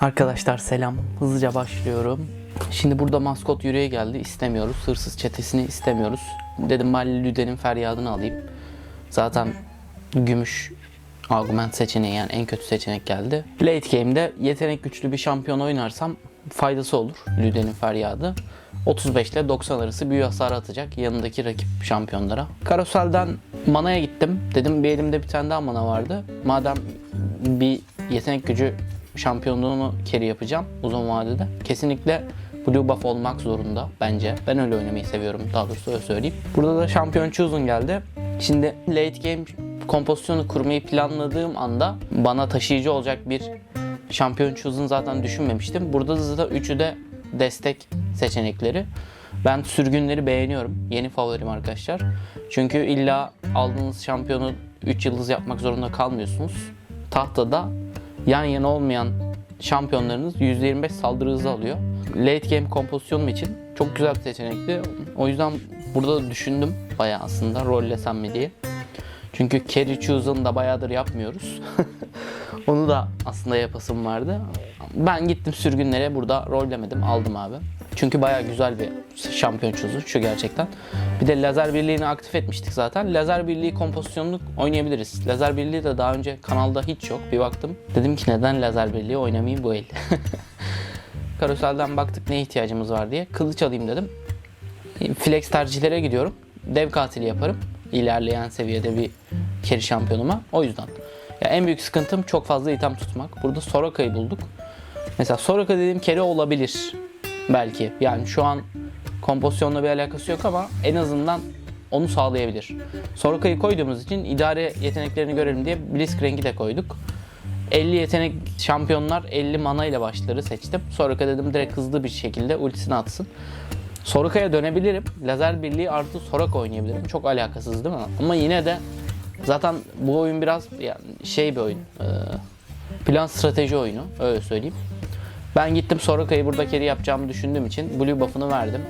Arkadaşlar selam. Hızlıca başlıyorum. Şimdi burada maskot yüreğe geldi. İstemiyoruz. Hırsız çetesini istemiyoruz. Dedim ben Lüden'in feryadını alayım. Zaten gümüş argument seçeneği yani en kötü seçenek geldi. Late game'de yetenek güçlü bir şampiyon oynarsam faydası olur Lüden'in feryadı. 35 ile 90 arası büyü hasarı atacak yanındaki rakip şampiyonlara. Karosel'den manaya gittim. Dedim bir elimde bir tane daha mana vardı. Madem bir yetenek gücü şampiyonluğunu carry yapacağım uzun vadede. Kesinlikle Blue buff olmak zorunda bence. Ben öyle oynamayı seviyorum daha doğrusu öyle söyleyeyim. Burada da şampiyon chosen geldi. Şimdi late game kompozisyonu kurmayı planladığım anda bana taşıyıcı olacak bir şampiyon chosen zaten düşünmemiştim. Burada da zaten üçü de destek seçenekleri. Ben sürgünleri beğeniyorum. Yeni favorim arkadaşlar. Çünkü illa aldığınız şampiyonu 3 yıldız yapmak zorunda kalmıyorsunuz. Tahtada yan yana olmayan şampiyonlarınız %25 saldırı hızı alıyor. Late game kompozisyonum için çok güzel bir seçenekti. O yüzden burada da düşündüm bayağı aslında rollesem mi diye. Çünkü carry choose'unu da bayağıdır yapmıyoruz. Onu da aslında yapasım vardı. Ben gittim sürgünlere burada rollemedim aldım abi. Çünkü bayağı güzel bir şampiyon çözü şu gerçekten. Bir de lazer birliğini aktif etmiştik zaten. Lazer birliği kompozisyonunu oynayabiliriz. Lazer birliği de daha önce kanalda hiç yok. Bir baktım. Dedim ki neden lazer birliği oynamayayım bu el. Karoselden baktık ne ihtiyacımız var diye. Kılıç alayım dedim. Flex tercihlere gidiyorum. Dev katili yaparım. İlerleyen seviyede bir carry şampiyonuma. O yüzden. Ya en büyük sıkıntım çok fazla item tutmak. Burada Soraka'yı bulduk. Mesela Soraka dediğim carry olabilir. Belki. Yani şu an kompozisyonla bir alakası yok ama en azından onu sağlayabilir. Soraka'yı koyduğumuz için idare yeteneklerini görelim diye Blitzcrank'i de koyduk. 50 yetenek şampiyonlar 50 mana ile başları seçtim. Soraka dedim direkt hızlı bir şekilde ultisini atsın. Soraka'ya dönebilirim. Lazer birliği artı Soraka oynayabilirim. Çok alakasız değil mi? Ama yine de zaten bu oyun biraz yani şey bir oyun. Ee, plan strateji oyunu. Öyle söyleyeyim. Ben gittim Soraka'yı burada carry yapacağımı düşündüğüm için Blue buff'ını verdim.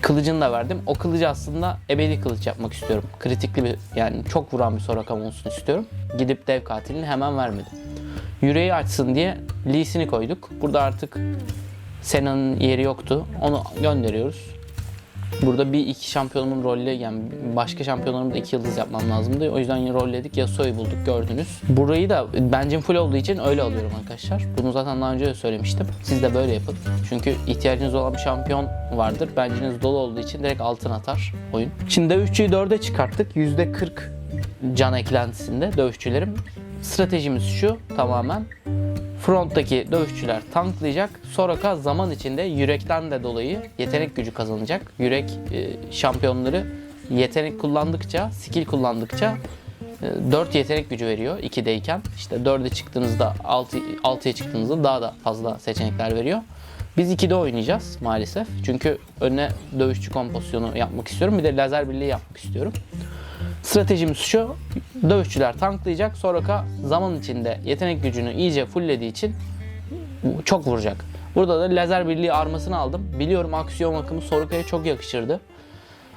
Kılıcını da verdim. O kılıcı aslında ebedi kılıç yapmak istiyorum. Kritikli bir yani çok vuran bir Soraka'm olsun istiyorum. Gidip dev katilini hemen vermedim. Yüreği açsın diye Lee'sini koyduk. Burada artık Sena'nın yeri yoktu. Onu gönderiyoruz. Burada bir iki şampiyonumun rolle yani başka şampiyonlarımda iki yıldız yapmam lazımdı. O yüzden rolledik. Yasuo'yu bulduk gördünüz. Burayı da bencim full olduğu için öyle alıyorum arkadaşlar. Bunu zaten daha önce de söylemiştim. Siz de böyle yapın. Çünkü ihtiyacınız olan bir şampiyon vardır. Benciniz dolu olduğu için direkt altın atar oyun. Şimdi dövüşçüyü 4'e çıkarttık. %40 can eklentisinde dövüşçülerim. Stratejimiz şu tamamen. Fronttaki dövüşçüler tanklayacak. Soraka zaman içinde yürekten de dolayı yetenek gücü kazanacak. Yürek e, şampiyonları yetenek kullandıkça, skill kullandıkça 4 yetenek gücü veriyor 2'deyken. İşte 4'e çıktığınızda 6 6'ya çıktığınızda daha da fazla seçenekler veriyor. Biz 2'de oynayacağız maalesef. Çünkü önüne dövüşçü kompozisyonu yapmak istiyorum. Bir de lazer birliği yapmak istiyorum. Stratejimiz şu. Dövüşçüler tanklayacak. Soraka zaman içinde yetenek gücünü iyice fulllediği için çok vuracak. Burada da lazer birliği armasını aldım. Biliyorum aksiyon akımı Soraka'ya çok yakışırdı.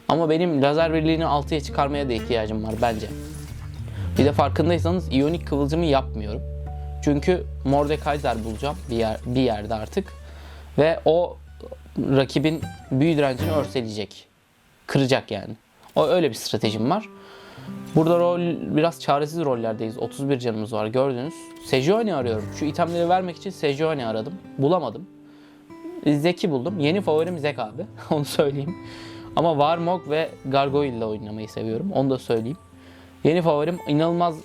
Ama benim lazer birliğini 6'ya çıkarmaya da ihtiyacım var bence. Bir de farkındaysanız iyonik kıvılcımı yapmıyorum. Çünkü Mordekaiser bulacağım bir, yer, bir yerde artık. Ve o rakibin büyü direncini örseleyecek. Kıracak yani. O öyle bir stratejim var. Burada rol biraz çaresiz rollerdeyiz. 31 canımız var gördünüz. Sejuani arıyorum. Şu itemleri vermek için Sejuani aradım. Bulamadım. Zeki buldum. Yeni favorim Zek abi. Onu söyleyeyim. Ama Warmog ve Gargoyle ile oynamayı seviyorum. Onu da söyleyeyim. Yeni favorim inanılmaz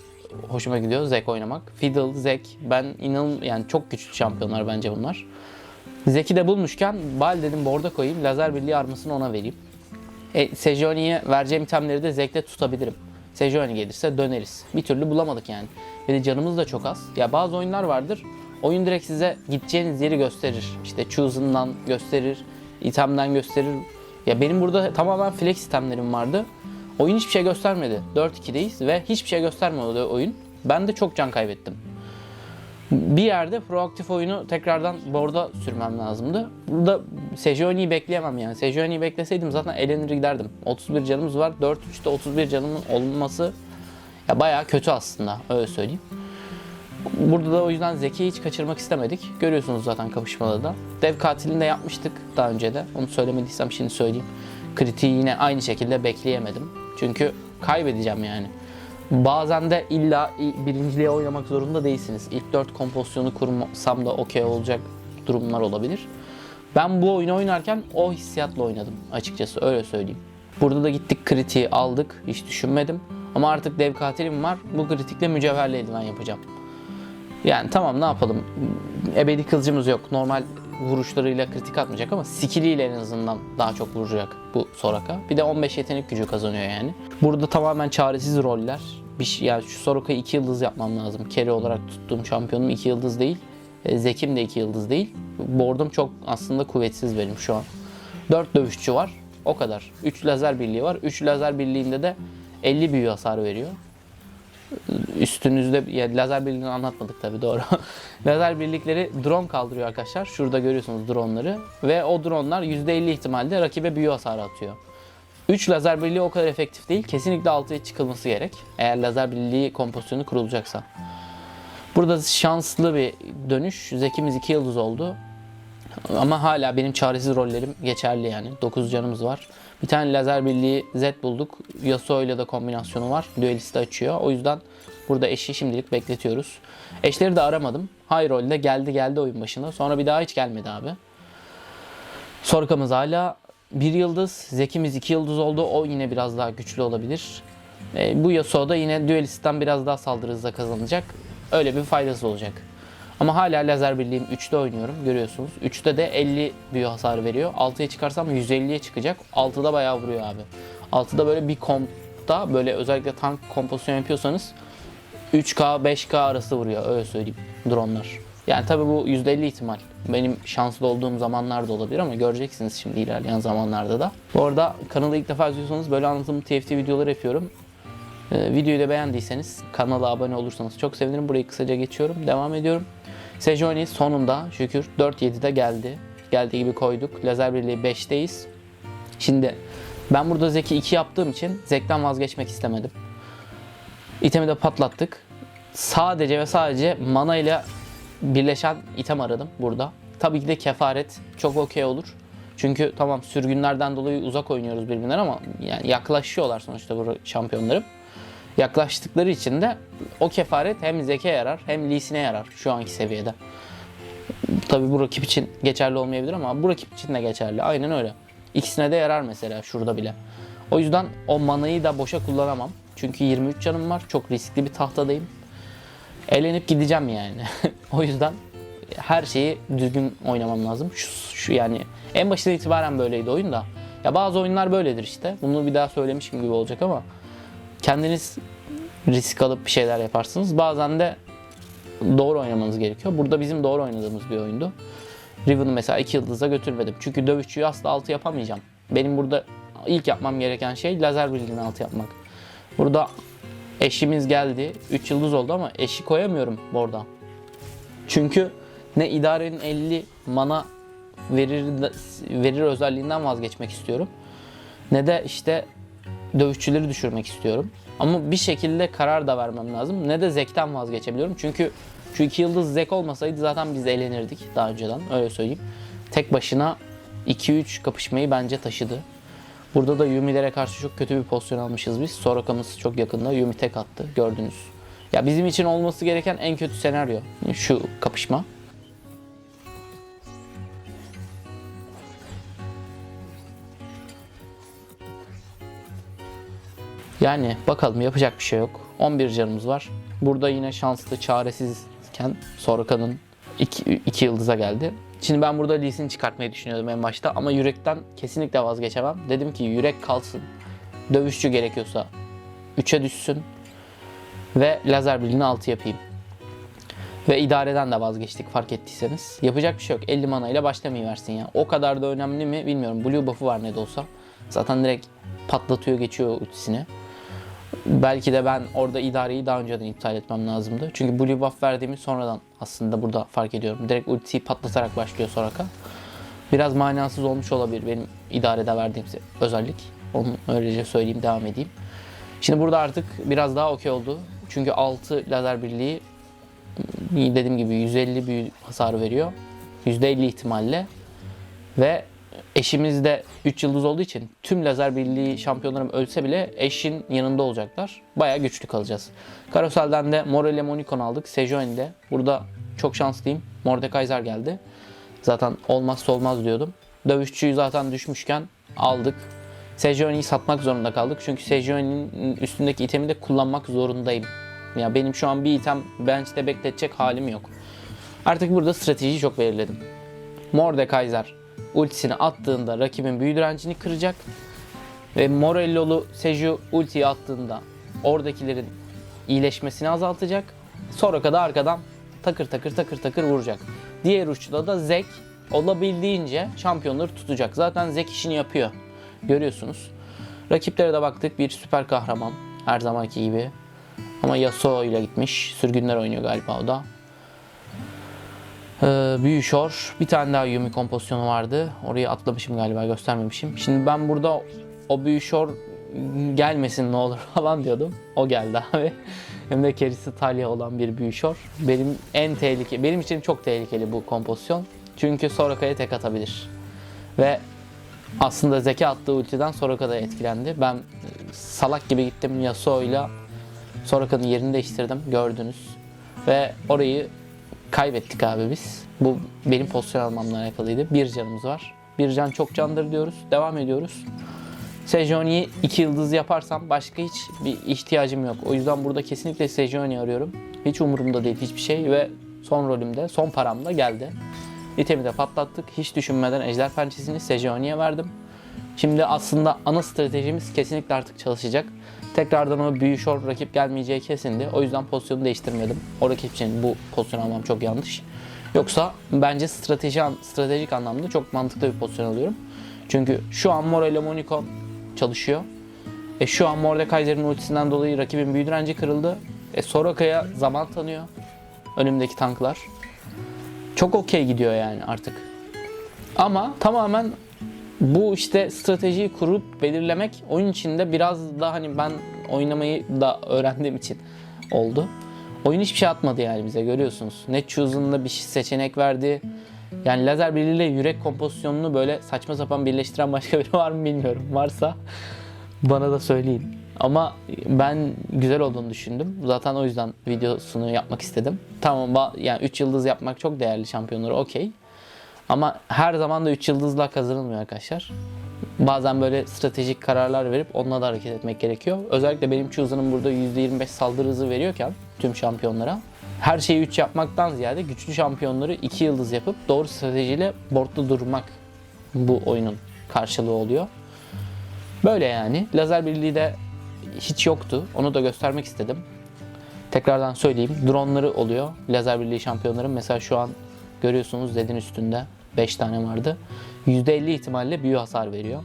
hoşuma gidiyor Zek oynamak. Fiddle, Zek ben inan yani çok güçlü şampiyonlar bence bunlar. Zek'i de bulmuşken bal dedim borda koyayım. Lazer birliği armasını ona vereyim. E, Sejuani'ye vereceğim itemleri de Zek'le tutabilirim. Sejuani gelirse döneriz. Bir türlü bulamadık yani. Ve de canımız da çok az. Ya bazı oyunlar vardır. Oyun direkt size gideceğiniz yeri gösterir. İşte choose'ından gösterir, itemden gösterir. Ya benim burada tamamen flex itemlerim vardı. Oyun hiçbir şey göstermedi. 4-2'deyiz ve hiçbir şey göstermedi oyun. Ben de çok can kaybettim. Bir yerde proaktif oyunu tekrardan borda sürmem lazımdı. Burada Sejuani'yi bekleyemem yani. Sejuani'yi bekleseydim zaten elenir giderdim. 31 canımız var. 4-3'te 31 canımın olması ya bayağı kötü aslında öyle söyleyeyim. Burada da o yüzden Zeki'yi hiç kaçırmak istemedik. Görüyorsunuz zaten kapışmada da. Dev katilini de yapmıştık daha önce de. Onu söylemediysem şimdi söyleyeyim. Kritiği yine aynı şekilde bekleyemedim. Çünkü kaybedeceğim yani. Bazen de illa birinciliğe oynamak zorunda değilsiniz. İlk 4 kompozisyonu kursam da okey olacak durumlar olabilir. Ben bu oyunu oynarken o hissiyatla oynadım açıkçası öyle söyleyeyim. Burada da gittik kritiği aldık hiç düşünmedim. Ama artık dev katilim var. Bu kritikle mücevherli eldiven yapacağım. Yani tamam ne yapalım. Ebedi kılıcımız yok. Normal vuruşlarıyla kritik atmayacak ama skilliyle en azından daha çok vuracak bu Soraka. Bir de 15 yetenek gücü kazanıyor yani. Burada tamamen çaresiz roller. Bir şey, yani şu Soraka'yı 2 yıldız yapmam lazım. Carry olarak tuttuğum şampiyonum 2 yıldız değil. E, Zekim de 2 yıldız değil. Board'um çok aslında kuvvetsiz benim şu an. 4 dövüşçü var. O kadar. 3 lazer birliği var. 3 lazer birliğinde de 50 büyü hasar veriyor. Üstünüzde ya lazer birliğini anlatmadık tabii doğru. lazer birlikleri drone kaldırıyor arkadaşlar. Şurada görüyorsunuz dronları ve o dronlar %50 ihtimalle rakibe büyü hasarı atıyor. 3 lazer birliği o kadar efektif değil. Kesinlikle 6'ya çıkılması gerek. Eğer lazer birliği kompozisyonu kurulacaksa. Burada şanslı bir dönüş. Zekimiz 2 yıldız oldu. Ama hala benim çaresiz rollerim geçerli yani. 9 canımız var. Bir tane lazer birliği Z bulduk. Yasuo ile de kombinasyonu var. Duelist'i açıyor. O yüzden burada eşi şimdilik bekletiyoruz. Eşleri de aramadım. High roll'de geldi geldi oyun başına. Sonra bir daha hiç gelmedi abi. Sorkamız hala bir yıldız. Zekimiz iki yıldız oldu. O yine biraz daha güçlü olabilir. E, bu Yasuo da yine Duelist'ten biraz daha saldırı hızla kazanacak. Öyle bir faydası olacak. Ama hala lazer birliğim 3'te oynuyorum görüyorsunuz. 3'te de 50 büyü hasar veriyor. 6'ya çıkarsam 150'ye çıkacak. 6'da bayağı vuruyor abi. 6'da böyle bir kompta böyle özellikle tank kompozisyon yapıyorsanız 3K 5K arası vuruyor öyle söyleyeyim dronlar. Yani tabi bu %50 ihtimal. Benim şanslı olduğum zamanlarda olabilir ama göreceksiniz şimdi ilerleyen zamanlarda da. Bu arada kanalı ilk defa izliyorsanız böyle anlatımlı TFT videoları yapıyorum. Ee, videoyu da beğendiyseniz kanala abone olursanız çok sevinirim. Burayı kısaca geçiyorum. Devam ediyorum. Sejoani sonunda şükür 4-7'de geldi. Geldiği gibi koyduk. Lazer birliği 5'teyiz. Şimdi ben burada Zeki 2 yaptığım için Zek'ten vazgeçmek istemedim. İtemi de patlattık. Sadece ve sadece mana ile birleşen item aradım burada. Tabii ki de kefaret çok okey olur. Çünkü tamam sürgünlerden dolayı uzak oynuyoruz birbirine ama yani yaklaşıyorlar sonuçta bu şampiyonlarım. Yaklaştıkları için de o kefaret hem Zeke yarar hem Lee'sine yarar şu anki seviyede. Tabii bu rakip için geçerli olmayabilir ama bu rakip için de geçerli. Aynen öyle. İkisine de yarar mesela şurada bile. O yüzden o manayı da boşa kullanamam. Çünkü 23 canım var. Çok riskli bir tahtadayım. Elenip gideceğim yani. o yüzden her şeyi düzgün oynamam lazım. Şu, şu yani en başından itibaren böyleydi oyun da. Ya bazı oyunlar böyledir işte. Bunu bir daha söylemişim gibi olacak ama kendiniz risk alıp bir şeyler yaparsınız. Bazen de doğru oynamanız gerekiyor. Burada bizim doğru oynadığımız bir oyundu. Riven'ı mesela 2 yıldıza götürmedim. Çünkü dövüşçüyü asla 6 yapamayacağım. Benim burada ilk yapmam gereken şey lazer birliğini 6 yapmak. Burada eşimiz geldi. 3 yıldız oldu ama eşi koyamıyorum burada. Çünkü ne idarenin 50 mana verir verir özelliğinden vazgeçmek istiyorum. Ne de işte dövüşçüleri düşürmek istiyorum. Ama bir şekilde karar da vermem lazım. Ne de Zek'ten vazgeçebiliyorum. Çünkü şu iki yıldız Zek olmasaydı zaten biz eğlenirdik daha önceden öyle söyleyeyim. Tek başına 2-3 kapışmayı bence taşıdı. Burada da Yumi'lere karşı çok kötü bir pozisyon almışız biz. Soraka'mız çok yakında. Yumi tek attı gördünüz. Ya bizim için olması gereken en kötü senaryo şu kapışma. Yani bakalım yapacak bir şey yok. 11 canımız var. Burada yine şanslı, çaresizken Soraka'nın 2 yıldıza geldi. Şimdi ben burada Lee'sini çıkartmayı düşünüyordum en başta ama yürekten kesinlikle vazgeçemem. Dedim ki yürek kalsın. Dövüşçü gerekiyorsa 3'e düşsün ve lazer birliğini 6 yapayım. Ve idareden de vazgeçtik fark ettiyseniz. Yapacak bir şey yok. 50 mana ile başlamayıversin ya. O kadar da önemli mi bilmiyorum. Blue buff'u var ne de olsa. Zaten direkt patlatıyor geçiyor ultisini. Belki de ben orada idareyi daha önceden iptal etmem lazımdı. Çünkü blue buff verdiğimi sonradan aslında burada fark ediyorum. Direkt ultiyi patlatarak başlıyor Soraka. Biraz manasız olmuş olabilir benim idarede verdiğim özellik. Onu öylece söyleyeyim devam edeyim. Şimdi burada artık biraz daha okey oldu. Çünkü 6 lazer birliği dediğim gibi 150 büyü hasar veriyor. %50 ihtimalle ve eşimiz de 3 yıldız olduğu için tüm lazer birliği şampiyonlarım ölse bile eşin yanında olacaklar. Bayağı güçlü kalacağız. Karosel'den de Morele Monikon aldık. Sejone'de. Burada çok şanslıyım. Mordekaiser geldi. Zaten olmazsa olmaz diyordum. Dövüşçüyü zaten düşmüşken aldık. Sejone'yi satmak zorunda kaldık. Çünkü Sejone'nin üstündeki itemi de kullanmak zorundayım. Ya benim şu an bir item bench'te bekletecek halim yok. Artık burada stratejiyi çok belirledim. Mordekaiser ultisini attığında rakibin büyü direncini kıracak. Ve Morello'lu Seju ultiyi attığında oradakilerin iyileşmesini azaltacak. Sonra da arkadan takır takır takır takır vuracak. Diğer uçta da Zek olabildiğince şampiyonları tutacak. Zaten Zek işini yapıyor. Görüyorsunuz. Rakiplere de baktık. Bir süper kahraman. Her zamanki gibi. Ama Yasuo ile gitmiş. Sürgünler oynuyor galiba o da. Ee, Büyü Şor. Bir tane daha Yumi kompozisyonu vardı. Orayı atlamışım galiba göstermemişim. Şimdi ben burada o Büyü Şor gelmesin ne olur falan diyordum. O geldi abi. Hem de kerisi Talya olan bir Büyü Şor. Benim en tehlikeli, benim için çok tehlikeli bu kompozisyon. Çünkü Soraka'ya tek atabilir. Ve aslında Zeki attığı ultiden Soraka da etkilendi. Ben e, salak gibi gittim Yasuo'yla Soraka'nın yerini değiştirdim gördünüz. Ve orayı kaybettik abi biz. Bu benim pozisyon almamla alakalıydı. Bir canımız var. Bir can çok candır diyoruz. Devam ediyoruz. Sejoni'yi 2 yıldız yaparsam başka hiç bir ihtiyacım yok. O yüzden burada kesinlikle Sejoni arıyorum. Hiç umurumda değil hiçbir şey ve son rolümde, son paramda geldi. İtemi de patlattık. Hiç düşünmeden Ejder Pençesini Sejoni'ye verdim. Şimdi aslında ana stratejimiz kesinlikle artık çalışacak. Tekrardan o büyü short rakip gelmeyeceği kesindi. O yüzden pozisyonu değiştirmedim. O rakip için bu pozisyon almam çok yanlış. Yoksa bence strateji stratejik anlamda çok mantıklı bir pozisyon alıyorum. Çünkü şu an Morello Monikon çalışıyor. E şu an Mordekaiser'in ultisinden dolayı rakibin büyü direnci kırıldı. E Soraka'ya zaman tanıyor. Önümdeki tanklar. Çok okey gidiyor yani artık. Ama tamamen bu işte stratejiyi kurup belirlemek oyun içinde biraz da hani ben oynamayı da öğrendiğim için oldu. Oyun hiçbir şey atmadı yani bize görüyorsunuz. Net Choose'un bir seçenek verdi. Yani lazer birliğiyle yürek kompozisyonunu böyle saçma sapan birleştiren başka biri var mı bilmiyorum. Varsa bana da söyleyin. Ama ben güzel olduğunu düşündüm. Zaten o yüzden videosunu yapmak istedim. Tamam yani 3 yıldız yapmak çok değerli şampiyonları okey. Ama her zaman da 3 yıldızla kazanılmıyor arkadaşlar. Bazen böyle stratejik kararlar verip onunla da hareket etmek gerekiyor. Özellikle benim Choose'un burada %25 saldırı hızı veriyorken tüm şampiyonlara her şeyi 3 yapmaktan ziyade güçlü şampiyonları 2 yıldız yapıp doğru stratejiyle boardda durmak bu oyunun karşılığı oluyor. Böyle yani. Lazer birliği de hiç yoktu. Onu da göstermek istedim. Tekrardan söyleyeyim. Dronları oluyor. Lazer birliği şampiyonların. Mesela şu an görüyorsunuz Zed'in üstünde 5 tane vardı. %50 ihtimalle büyü hasar veriyor.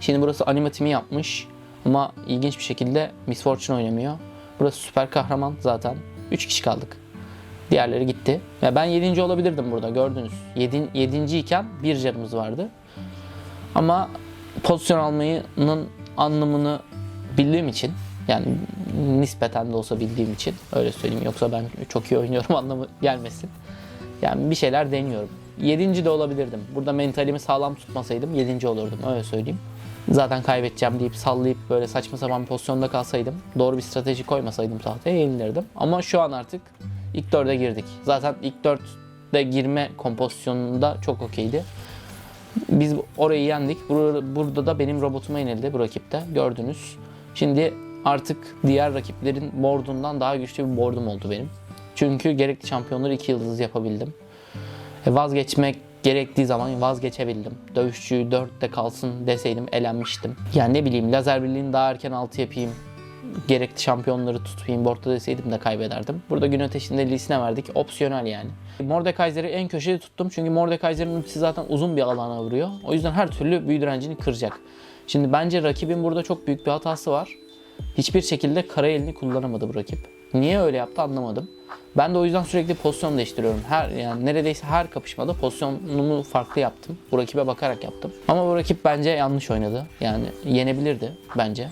Şimdi burası animatimi yapmış. Ama ilginç bir şekilde Miss Fortune oynamıyor. Burası süper kahraman zaten. 3 kişi kaldık. Diğerleri gitti. Ya ben 7. olabilirdim burada gördünüz. 7. 7. iken bir canımız vardı. Ama pozisyon almayının anlamını bildiğim için yani nispeten de olsa bildiğim için öyle söyleyeyim. Yoksa ben çok iyi oynuyorum anlamı gelmesin. Yani bir şeyler deniyorum. 7. de olabilirdim. Burada mentalimi sağlam tutmasaydım 7. olurdum öyle söyleyeyim. Zaten kaybedeceğim deyip sallayıp böyle saçma sapan pozisyonda kalsaydım, doğru bir strateji koymasaydım tahtaya yenilirdim. Ama şu an artık ilk 4'e girdik. Zaten ilk 4'e girme kompozisyonunda çok okeydi. Biz orayı yendik. Burada da benim robotuma yenildi bu rakipte. Gördünüz. Şimdi artık diğer rakiplerin boardundan daha güçlü bir boardum oldu benim. Çünkü gerekli şampiyonları 2 yıldız yapabildim. E, vazgeçmek gerektiği zaman vazgeçebildim. Dövüşçüyü 4'te kalsın deseydim elenmiştim. Yani ne bileyim lazer birliğini daha erken 6 yapayım. Gerekli şampiyonları tutayım boardda deseydim de kaybederdim. Burada gün ateşinde Lee'sine verdik. Opsiyonel yani. Mordekaiser'i en köşede tuttum. Çünkü Mordekaiser'in ultisi zaten uzun bir alana vuruyor. O yüzden her türlü büyü direncini kıracak. Şimdi bence rakibin burada çok büyük bir hatası var. Hiçbir şekilde kara elini kullanamadı bu rakip. Niye öyle yaptı anlamadım. Ben de o yüzden sürekli pozisyon değiştiriyorum. Her yani neredeyse her kapışmada pozisyonumu farklı yaptım. Bu rakibe bakarak yaptım. Ama bu rakip bence yanlış oynadı. Yani yenebilirdi bence.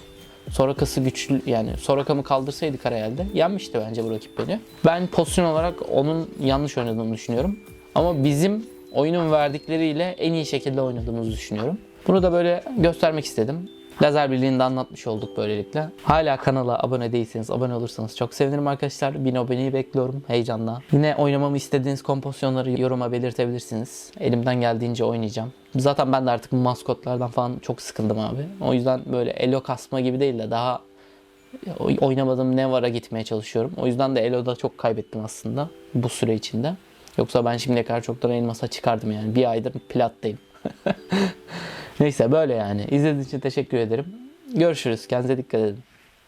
Soraka'sı güçlü yani Soraka'mı kaldırsaydı Karayel'de yenmişti bence bu rakip beni. Ben pozisyon olarak onun yanlış oynadığını düşünüyorum. Ama bizim oyunun verdikleriyle en iyi şekilde oynadığımızı düşünüyorum. Bunu da böyle göstermek istedim. Lazer Birliği'ni de anlatmış olduk böylelikle. Hala kanala abone değilseniz abone olursanız çok sevinirim arkadaşlar. 1000 aboneyi bekliyorum heyecanla. Yine oynamamı istediğiniz kompozisyonları yoruma belirtebilirsiniz. Elimden geldiğince oynayacağım. Zaten ben de artık maskotlardan falan çok sıkıldım abi. O yüzden böyle elo kasma gibi değil de daha oynamadığım ne vara gitmeye çalışıyorum. O yüzden de Elo'da çok kaybettim aslında bu süre içinde. Yoksa ben şimdiye kadar çoktan elmasa çıkardım yani. Bir aydır plattayım. Neyse böyle yani. İzlediğiniz için teşekkür ederim. Görüşürüz. Kendinize dikkat edin.